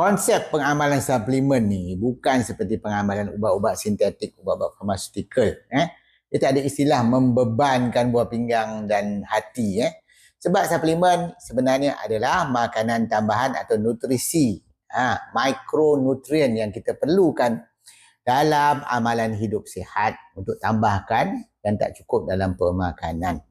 konsep pengamalan suplemen ni bukan seperti pengamalan ubat-ubat sintetik, ubat-ubat farmaceutical. Eh? Dia tak ada istilah membebankan buah pinggang dan hati. Eh? Sebab suplemen sebenarnya adalah makanan tambahan atau nutrisi, ha, mikronutrien yang kita perlukan dalam amalan hidup sihat untuk tambahkan dan tak cukup dalam pemakanan.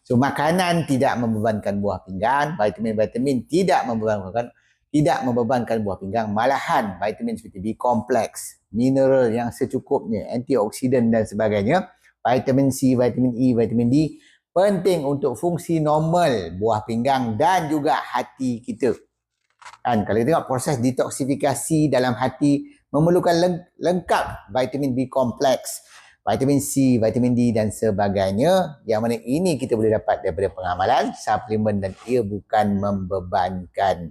So makanan tidak membebankan buah pinggang, vitamin-vitamin tidak membebankan tidak membebankan buah pinggang, malahan vitamin seperti B kompleks, mineral yang secukupnya, antioksidan dan sebagainya, vitamin C, vitamin E, vitamin D penting untuk fungsi normal buah pinggang dan juga hati kita. Kan kalau kita tengok proses detoksifikasi dalam hati memerlukan leng- lengkap vitamin B kompleks, vitamin C, vitamin D dan sebagainya yang mana ini kita boleh dapat daripada pengamalan suplemen dan ia bukan membebankan.